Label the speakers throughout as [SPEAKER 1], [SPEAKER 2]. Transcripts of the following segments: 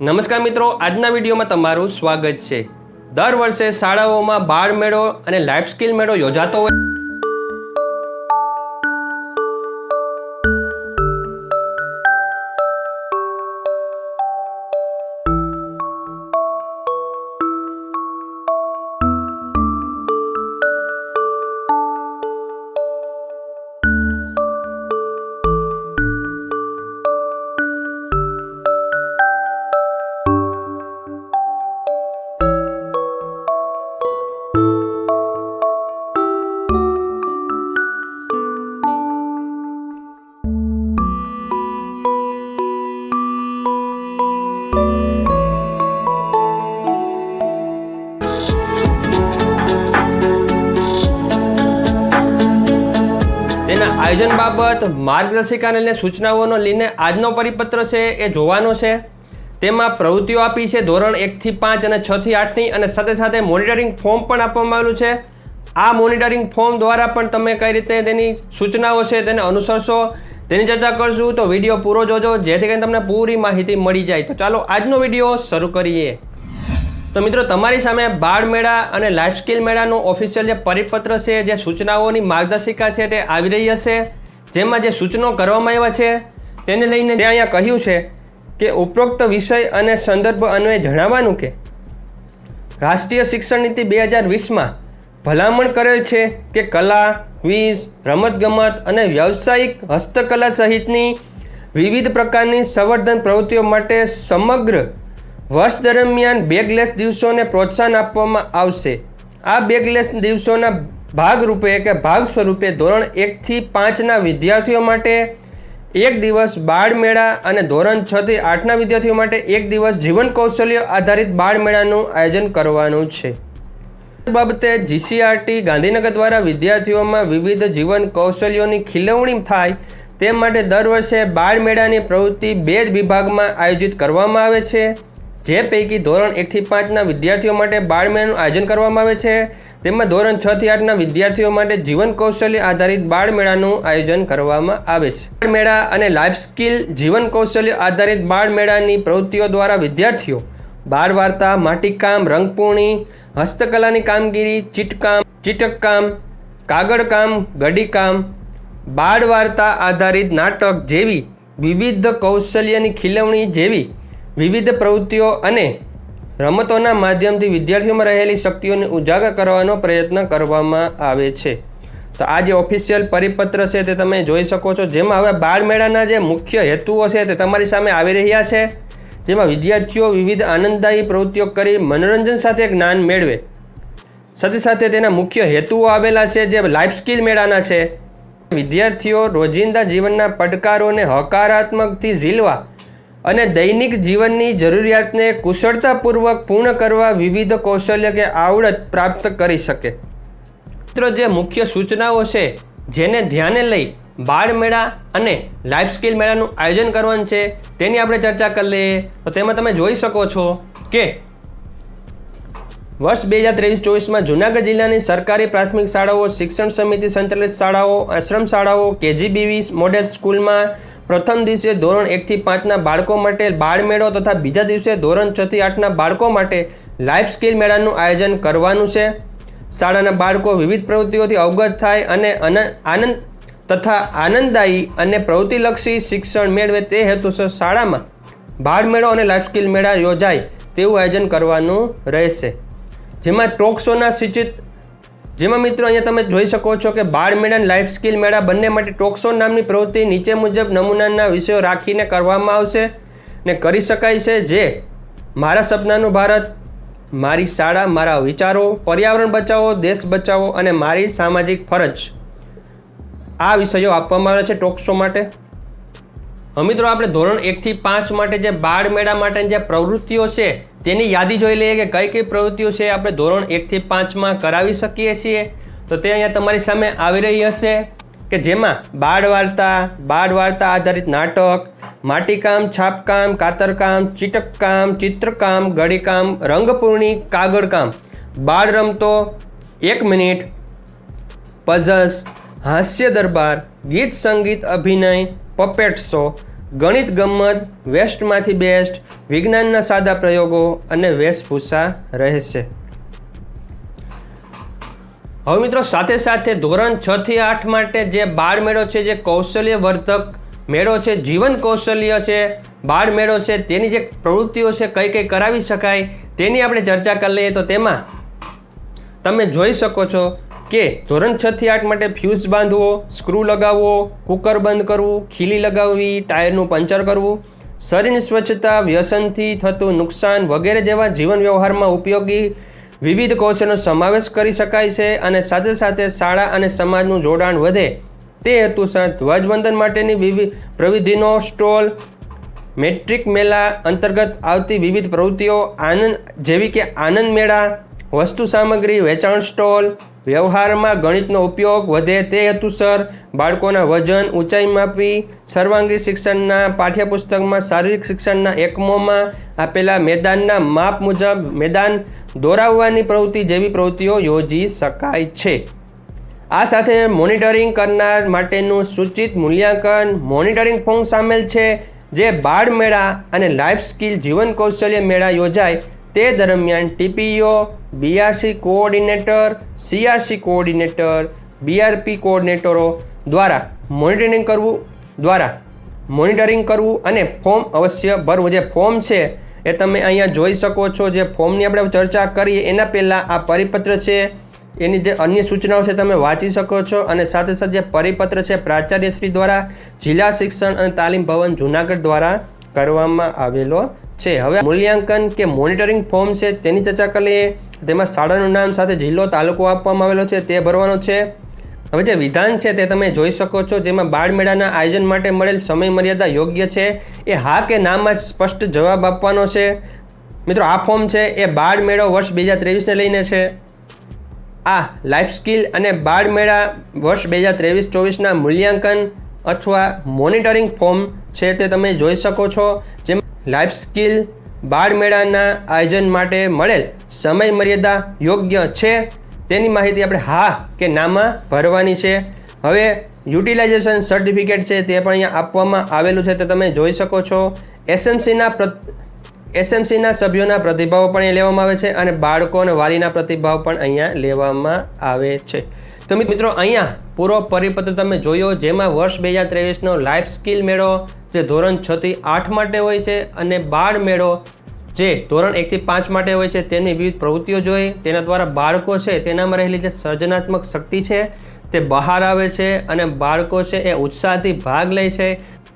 [SPEAKER 1] નમસ્કાર મિત્રો, આજના વિડીયોમાં તમારું સ્વાગત છે. દર વર્ષે શાળાઓમાં બાળ મેળો અને લાઈફ સ્કિલ મેળો યોજાતો હોય આયોજન બાબત માર્ગદર્શિકા અને સૂચનાઓનો લઈને આજનો પરિપત્ર છે એ જોવાનો છે. તેમાં પ્રવૃત્તિઓ આપી છે ધોરણ એકથી પાંચ અને છ થી આઠની અને સાથે સાથે મોનિટરિંગ ફોર્મ પણ આપવામાં આવેલું છે. આ મોનિટરિંગ ફોર્મ દ્વારા પણ તમે કઈ રીતે તેની સૂચનાઓ છે તેને અનુસરશો, તેની ચર્ચા કરશું તો વીડિયો પૂરો જોજો, જેથી કરીને તમને પૂરી માહિતી મળી જાય. તો ચાલો આજનો વીડિયો શરૂ કરીએ. તો મિત્રો, તમારી સામે બાળ મેળા અને લાઈફ સ્કિલ મેળાનો ઓફિશિયલ જે પરિપત્ર છે, જે સૂચનાઓની માર્ગદર્શિકા છે તે આવી રહી હશે. જેમાં જે સૂચનો કરવામાં આવ્યા છે, તેને લઈને ત્યાં અહીંયા કહ્યું છે કે ઉપરોક્ત વિષય અને સંદર્ભ અન્વયે જણાવવાનું કે રાષ્ટ્રીય શિક્ષણ નીતિ બે હજાર વીસમાં ભલામણ કરેલ છે કે કલા ક્વિઝ રમતગમત અને વ્યવસાયિક હસ્તકલા સહિતની વિવિધ પ્રકારની સંવર્ધન પ્રવૃત્તિઓ માટે સમગ્ર વર્ષ દરમિયાન બેગલેસ દિવસોને પ્રોત્સાહન આપવામાં આવશે. આ બેગલેસ દિવસોના ભાગરૂપે કે ભાગ સ્વરૂપે ધોરણ એકથી પાંચના વિદ્યાર્થીઓ માટે એક દિવસ બાળ મેળા અને ધોરણ છથી આઠના વિદ્યાર્થીઓ માટે એક દિવસ જીવન કૌશલ્ય આધારિત બાળ મેળાનું આયોજન કરવાનું છે. બાબતે જીસીઆરટી ગાંધીનગર દ્વારા વિદ્યાર્થીઓમાં વિવિધ જીવન કૌશલ્યોની ખીલવણી થાય તે માટે દર વર્ષે બાળ મેળાની પ્રવૃત્તિ બે જ વિભાગમાં આયોજિત કરવામાં આવે છે. જે પૈકી ધોરણ એકથી પાંચના વિદ્યાર્થીઓ માટે બાળ મેળાનું આયોજન કરવામાં આવે છે. તેમાં ધોરણ છ થી આઠના વિદ્યાર્થીઓ માટે જીવન કૌશલ્ય આધારિત બાળ મેળાનું આયોજન કરવામાં આવે છે. બાળ મેળા અને લાઈફ સ્કિલ જીવન કૌશલ્ય આધારિત બાળ મેળાની પ્રવૃત્તિઓ દ્વારા વિદ્યાર્થીઓ બાળ વાર્તા, માટીકામ, રંગપૂર્ણી, હસ્તકલાની કામગીરી, ચીટકામ, ચીટકકામ, કાગળકામ, ગડીકામ, બાળ વાર્તા આધારિત નાટક જેવી વિવિધ કૌશલ્યની ખીલવણી જેવી વિવિધ પ્રવૃત્તિઓ અને રમતોના માધ્યમથી વિદ્યાર્થીઓમાં રહેલી શક્તિઓને ઉજાગર કરવાનો પ્રયત્ન કરવામાં આવે છે. તો આ જે ઓફિશિયલ પરિપત્ર છે તે તમે જોઈ શકો છો. જેમાં હવે બાળ મેળાના જે મુખ્ય હેતુઓ છે તે તમારી સામે આવી રહ્યા છે. જેમાં વિદ્યાર્થીઓ વિવિધ આનંદદાયી પ્રવૃત્તિઓ કરી મનોરંજન સાથે જ્ઞાન મેળવે. સાથે સાથે તેના મુખ્ય હેતુઓ આવેલા છે જે લાઈફ સ્કિલ મેળાના છે. વિદ્યાર્થીઓ રોજિંદા જીવનના પડકારોને હકારાત્મકથી ઝીલવા અને દૈનિક જીવનની જરૂરિયાતને કુશળતાપૂર્વક પૂર્ણ કરવા વિવિધ કૌશલ્ય કે આવડત પ્રાપ્ત કરી શકે. મિત્રો, જે મુખ્ય સૂચનાઓ છે, જેને ધ્યાને લઈ બાળ મેળા અને લાઈફ સ્કિલ મેળાનું આયોજન કરવાનું છે, તેની આપણે ચર્ચા કરી લઈએ. તો તેમાં તમે જોઈ શકો છો કે વર્ષ બે હજાર ત્રેવીસ ચોવીસમાં જૂનાગઢ જિલ્લાની સરકારી પ્રાથમિક શાળાઓ, શિક્ષણ સમિતિ સંચાલિત શાળાઓ, આશ્રમ શાળાઓ કેજીબીવી મોડેલ સ્કૂલમાં પ્રથમ દિવસે ધોરણ એકથી પાંચના બાળકો માટે બાળ મેળો તથા બીજા દિવસે ધોરણ છથી આઠના બાળકો માટે લાઈફ સ્કિલ મેળાનું આયોજન કરવાનું છે. શાળાના બાળકો વિવિધ પ્રવૃત્તિઓથી અવગત થાય અને આનંદ તથા આનંદદાયી અને પ્રવૃત્તિલક્ષી શિક્ષણ મેળવે તે હેતુસર શાળામાં બાળ મેળો અને લાઈફ સ્કિલ મેળા યોજાય તેવું આયોજન કરવાનું રહેશે. જેમાં ટોક શોના સૂચિત જેમાં મિત્રો અહીંયા તમે જોઈ શકો છો કે બાળ મેળા લાઈફ સ્કિલ મેળા બંને માટે ટોક્સો નામની પ્રવૃત્તિ નીચે મુજબ નમૂનાના વિષયો રાખીને કરવામાં આવશે ને કરી શકાય છે જે મારા સપનાનું ભારત, મારી શાળા, મારા વિચારો, પર્યાવરણ બચાવો, દેશ બચાવો અને મારી સામાજિક ફરજ. આ વિષયો આપવામાં આવ્યા છે ટોક્સો માટે. મિત્રો આપણે ધોરણ એકથી પાંચ માટે જે બાળ મેળા માટેની જે પ્રવૃત્તિઓ છે તેની યાદી જોઈ લઈએ કે કઈ કઈ પ્રવૃત્તિઓ છે આપણે ધોરણ એકથી પાંચમાં કરાવી શકીએ છીએ. તો તે અહીંયા તમારી સામે આવી રહી હશે કે જેમાં બાળ વાર્તા બાળ વાર્તા આધારિત નાટક, માટીકામ, છાપકામ, કાતરકામ, ચીટકકામ, ચિત્રકામ ગળીકામ રંગપૂર્ણી, કાગળકામ. બાળ રમતો, એક મિનિટ. પઝલ્સ, હાસ્ય દરબાર, ગીત સંગીત અભિનય પપેટ શો ગણિત ગમત વેસ્ટમાંથી બેસ્ટ વિજ્ઞાનના સાદા પ્રયોગો અને વેશભૂષા રહેશે. હવે મિત્રો, સાથે સાથે ધોરણ છ થી આઠ માટે જે બાળ મેળો છે, જે કૌશલ્ય વર્ધક મેળો છે, જીવન કૌશલ્ય છે, બાળ મેળો છે, તેની જે પ્રવૃત્તિઓ છે, કઈ કઈ કરાવી શકાય તેની આપણે ચર્ચા કરી લઈએ તો તેમાં તમે જોઈ શકો છો કે ધોરણ છ થી આઠ માટે ફ્યુઝ બાંધવો સ્ક્રૂ લગાવવો કુકર બંધ કરવું, ખીલી લગાવવી, ટાયરનું પંચર કરવું શરીરની સ્વચ્છતા, વ્યસનથી થતું નુકસાન વગેરે જેવા જીવન વ્યવહારમાં ઉપયોગી વિવિધ કૌશલનો સમાવેશ કરી શકાય છે અને સાથે સાથે શાળા અને સમાજનું જોડાણ વધે. તે હેતુસર ધ્વજવંદન માટેની વિવિધ પ્રવિધિનો સ્ટોલ, મેટ્રિક મેળા અંતર્ગત આવતી વિવિધ પ્રવૃત્તિઓ, આનંદ, જેવી કે આનંદ મેળા વસ્તુ સામગ્રી, વેચાણ સ્ટોલ, વ્યવહારમાં ગણિતનો ઉપયોગ વધે તે હેતુસર, બાળકોના વજન ઊંચાઈ માપવી, સર્વાંગી શિક્ષણના પાઠ્યપુસ્તકમાં શારીરિક શિક્ષણના એકમોમાં આપેલા મેદાનના માપ મુજબ મેદાન દોરાવવાની પ્રવૃત્તિ જેવી પ્રવૃત્તિઓ યોજી શકાય છે. આ સાથે મોનિટરિંગ કરનાર માટેનું સૂચિત મૂલ્યાંકન, મોનિટરિંગ ફોર્મ સામેલ છે, જે બાળ મેળા અને લાઈફ સ્કિલ જીવન કૌશલ્ય મેળા યોજાય તે દરમિયાન TPO, BRC coordinator, CRC coordinator, BRP કોઓર્ડિનેટરો દ્વારા મોનિટરિંગ કરવું, દ્વારા મોનિટરિંગ કરવું અને ફોર્મ અવશ્ય ભરવું. જે ફોર્મ છે એ તમે અહીંયા જોઈ શકો છો. જે ફોર્મની આપણે ચર્ચા કરીએ, એના પહેલાં આ પરિપત્ર છે. એની જે અન્ય સૂચનાઓ છે તમે વાંચી શકો છો. અને સાથે સાથે જે પરિપત્ર છે, પ્રાચાર્યશ્રી દ્વારા જિલ્લા શિક્ષણ અને તાલીમ ભવન જુનાગઢ દ્વારા કરવામાં આવેલો છે. હવે મૂલ્યાંકન કે મોનિટરિંગ ફોર્મ છે તેની ચર્ચા કરીએ. તેમાં શાળાનું નામ સાથે જિલ્લો તાલુકો આપવામાં આવેલો છે, તે ભરવાનો છે. હવે જે વિધાન છે તે તમે જોઈ શકો છો, જેમાં બાળ મેળાના આયોજન માટે મળેલ સમય મર્યાદા યોગ્ય છે. એ હા કે નામાં જ સ્પષ્ટ જવાબ આપવાનો છે. મિત્રો, આ ફોર્મ છે, એ બાળ મેળો વર્ષ બે હજાર ત્રેવીસને લઈને છે. આ લાઈફ સ્કિલ અને બાળ મેળા વર્ષ બે હજાર ત્રેવીસ ચોવીસના મૂલ્યાંકન અથવા મોનિટરિંગ ફોર્મ છે તે તમે જોઈ શકો છો, જેમ લાઈફ સ્કિલ બાળમેળાના આયોજન માટે મળેલ સમય મર્યાદા યોગ્ય છે, તેની માહિતી આપણે હા કે નામાં ભરવાની છે. હવે યુટિલાઇઝેશન સર્ટિફિકેટ છે તે પણ અહીંયા આપવામાં આવેલું છે, તે તમે જોઈ શકો છો. એસએમસીના એસએમસીના સભ્યોના પ્રતિભાવો પણ લેવામાં આવે છે અને બાળકો અને વાલીના પ્રતિભાવ પણ અહીંયા લેવામાં આવે છે. તો મિત્રો, અહીંયા પૂરો પરિપત્ર તમે જોયો, જેમાં વર્ષ બે હજાર ત્રેવીસનો લાઈફ સ્કિલ મેળો, જે ધોરણ છ થી આઠ માટે હોય છે, અને બાળ મેળો, જે ધોરણ એકથી પાંચ માટે હોય છે, તેની વિવિધ પ્રવૃત્તિઓ જોઈ. તેના દ્વારા બાળકો છે, તેનામાં રહેલી જે સર્જનાત્મક શક્તિ છે, તે બહાર આવે છે, અને બાળકો છે, એ ઉત્સાહથી ભાગ લે છે.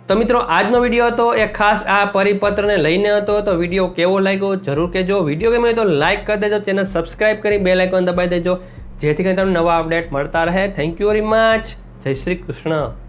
[SPEAKER 1] તો મિત્રો, આજનો વીડિયો હતો, એ ખાસ આ પરિપત્રને લઈને હતો, તો વીડિયો કેવો લાગ્યો જરૂર કહેજો. વીડિયો ગમે તો લાઇક કરી દેજો, ચેનલ સબસ્ક્રાઇબ કરી બે લાઇકોન દબાવી દેજો. જેથી કરીને તમને નવા અપડેટ મળતા રહે. થેન્ક યુ વેરી મચ જય શ્રી કૃષ્ણ.